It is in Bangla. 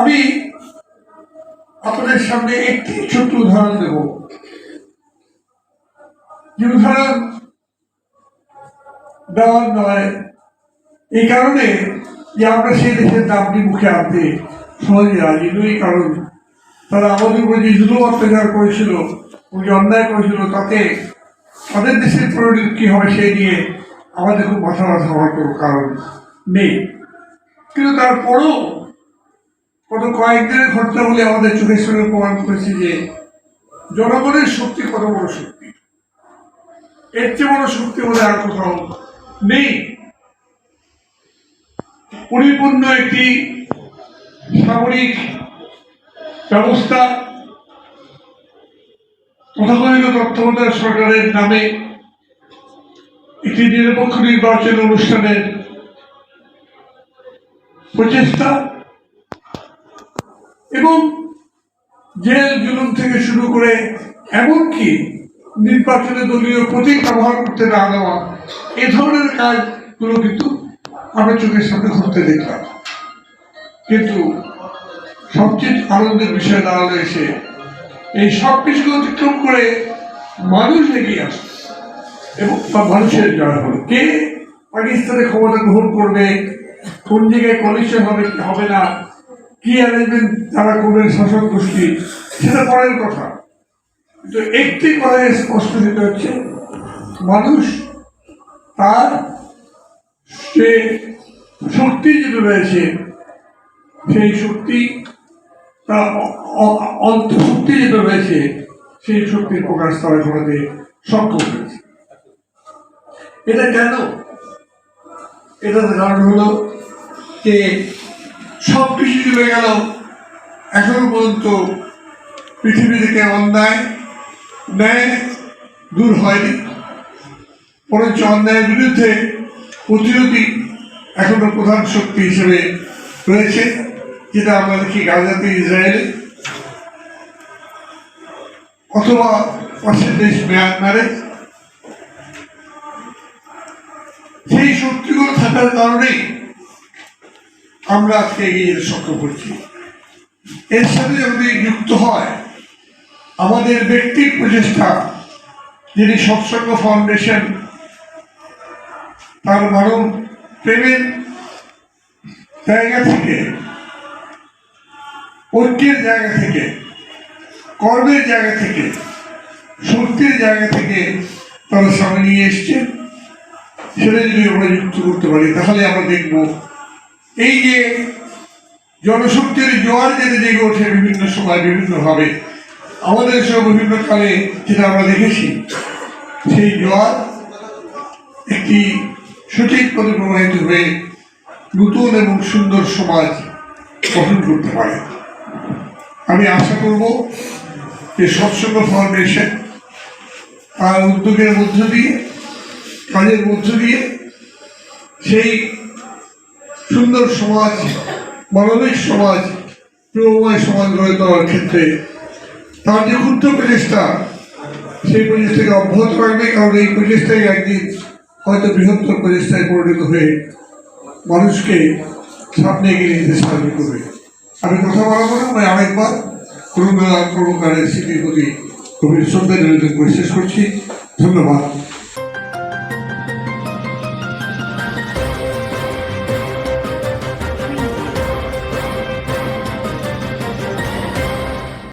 আমি আপনাদের সামনে একটি ছোট্ট উদাহরণ দেব। যে উদাহরণ দেওয়ার নয় এই কারণে যে আমরা সেই দেশের দামটি মুখে আনতে সহজে রাজি নই কারণ তারা আমাদের উপরে যে জুলুম অত্যাচার করেছিল যে অন্যায় করেছিল, তাতে তাদের দেশের পরিণতি কী হবে সেই নিয়ে আমাদের খুব মাথা ব্যথা হওয়ার কোনো কারণ নেই। কিন্তু তারপরেও গত কয়েকদিনের ঘটনা বলে আমাদের চোখের সঙ্গে প্রমাণ করেছে যে জনগণের শক্তি কত বড় শক্তি। এর চেয়ে বড় শক্তি বলে আর কোথাও নেই। পরিপূর্ণ একটি সামরিক ব্যবস্থা তথাকথিত তত্ত্বাবধায়ক সরকারের নামে একটি নিরপেক্ষ নির্বাচন অনুষ্ঠানের প্রচেষ্টা এবং জেল জুলুম থেকে শুরু করে এমনকি নির্বাচনে দলীয় প্রতীক ব্যবহার করতে না দেওয়া, এ ধরনের কাজগুলো কিন্তু আমরা চোখের সামনে ঘটতে দেখলাম। কিন্তু সবচেয়ে আনন্দের বিষয় দাঁড়াল এসে, এই সব কিছু অতিক্রম করে মানুষ এগিয়ে আসে এবং মানুষের জয় হলো। কে পাকিস্তানের ক্ষমতা গ্রহণ করবে, কোন জায়গায় কলিশন হবে হবে না কি অ্যারেঞ্জমেন্ট তারা করবে শাসক গোষ্ঠী? সেটা পরের কথা। কিন্তু একটি কথায় স্পষ্ট যেটা হচ্ছে, মানুষ তার সে শক্তি যেটা রয়েছে, সেই শক্তি, তার অন্তঃশক্তি যেটা রয়েছে, সেই শক্তির প্রকাশ তারা ঘটাতে সক্ষম হয়েছে। এটা কেন? এটার কারণ হলো যে সব কিছু চলে গেল। এখনও পর্যন্ত পৃথিবী থেকে অন্যায়, ন্যায় দূর হয়নি। বরঞ্চ অন্যায়ের বিরুদ্ধে প্রতিরোধী এখনও প্রধান শক্তি হিসেবে রয়েছে, যেটা আমরা দেখি গাজাতে, ইসরায়েলে। অথবা পাশের দেশ মিয়ানমারে। সেই শক্তিগুলো থাকার কারণেই আমরা আজকে এগিয়ে যেতে সক্ষম করছি। এর সাথে যদি যুক্ত হয়, আমাদের ব্যক্তির প্রচেষ্টা, যিনি সৎসঙ্গ ফাউন্ডেশন তার মানব প্রেমের জায়গা থেকে, ঐক্যের জায়গা থেকে, কর্মের জায়গা থেকে শক্তির জায়গা থেকে তারা সামনে নিয়ে এসছেন। সেটা যদি আমরা যুক্ত করতে পারি, তাহলে আমরা দেখব এই যে জনশক্তির জোয়ার যেতে জেগে ওঠে বিভিন্ন সময় বিভিন্নভাবে, আমাদের সব বিভিন্ন কালে যেটা আমরা দেখেছি, সেই জোয়ার একটি সঠিক পথে প্রবাহিত হয়ে নতুন এবং সুন্দর সমাজ গঠন করতে পারে। আমি আশা করব যে সৎসঙ্গ ফাউন্ডেশন তার উদ্যোগের মধ্য দিয়ে, কাজের মধ্য দিয়ে সেই সুন্দর সমাজ, মানবিক সমাজ, প্রিয়ময় সমাজ গড়ে তোলার ক্ষেত্রে তার যে ক্ষুদ্র প্রচেষ্টা, সেই প্রচেষ্টাকে অব্যাহত রাখবে, কারণ এই প্রচেষ্টাই একদিন হয়তো বৃহত্তর প্রচেষ্টায় পরিণত হয়ে মানুষকে সামনে এগিয়ে নিতে সাহায্য করবে। আমি কথা বলাবো না, আমি আরেকবার করুণা করুণারের স্মৃতির প্রতি গভীর শ্রদ্ধা নিবেদন করে শেষ করছি। ধন্যবাদ।